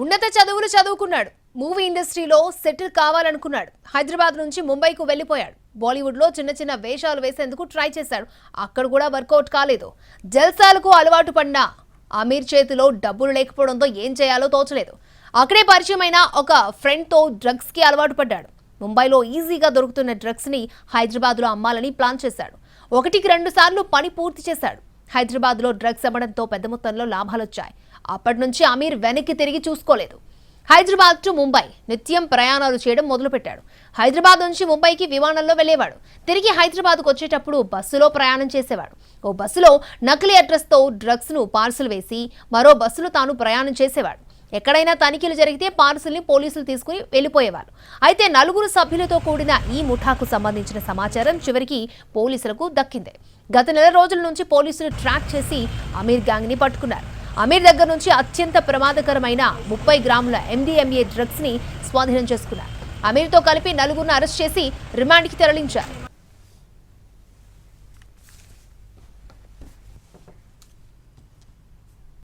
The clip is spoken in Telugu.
ఉన్నత చదువులు చదువుకున్నాడు. మూవీ ఇండస్ట్రీలో సెటిల్ కావాలనుకున్నాడు. హైదరాబాద్ నుంచి ముంబైకు వెళ్ళిపోయాడు. బాలీవుడ్లో చిన్న చిన్న వేషాలు వేసేందుకు ట్రై చేశాడు. అక్కడ కూడా వర్కౌట్ కాలేదు. జల్సాలకు అలవాటు పడిన అమీర్ చేతిలో డబ్బులు లేకపోవడంతో ఏం చేయాలో తోచలేదు. అక్కడే పరిచయమైన ఒక ఫ్రెండ్తో డ్రగ్స్కి అలవాటు పడ్డాడు. ముంబైలో ఈజీగా దొరుకుతున్న డ్రగ్స్ని హైదరాబాద్లో అమ్మాలని ప్లాన్ చేశాడు. ఒకటికి రెండు సార్లు పని పూర్తి చేశాడు. హైదరాబాద్లో డ్రగ్స్ అమ్మడంతో పెద్ద మొత్తంలో లాభాలొచ్చాయి. అప్పటి నుంచి అమీర్ వెనక్కి తిరిగి చూసుకోలేదు. హైదరాబాద్ టు ముంబై నిత్యం ప్రయాణాలు చేయడం మొదలుపెట్టాడు. హైదరాబాద్ నుంచి ముంబైకి విమానంలో వెళ్ళేవాడు. తిరిగి హైదరాబాద్కు వచ్చేటప్పుడు బస్సులో ప్రయాణం చేసేవాడు. ఓ బస్సులో నకిలీ అడ్రస్తో డ్రగ్స్ను పార్సల్ వేసి మరో బస్సులో తాను ప్రయాణం చేసేవాడు. ఎక్కడైనా తనిఖీలు జరిగితే పార్సిల్ని పోలీసులు తీసుకుని వెళ్ళిపోయేవారు. అయితే నలుగురు సభ్యులతో కూడిన ఈ ముఠాకు సంబంధించిన సమాచారం చివరికి పోలీసులకు దక్కింది. గత నెల రోజుల నుంచి పోలీసులు ట్రాక్ చేసి అమీర్ గ్యాంగ్ని పట్టుకున్నారు. అమీర్ దగ్గర నుంచి అత్యంత ప్రమాదకరమైన ముప్పై గ్రాముల ఎండిఎంఏ డ్రగ్స్ని స్వాధీనం చేసుకున్నారు. అమీర్తో కలిపి నలుగురిని అరెస్ట్ చేసి రిమాండ్కి తరలించారు.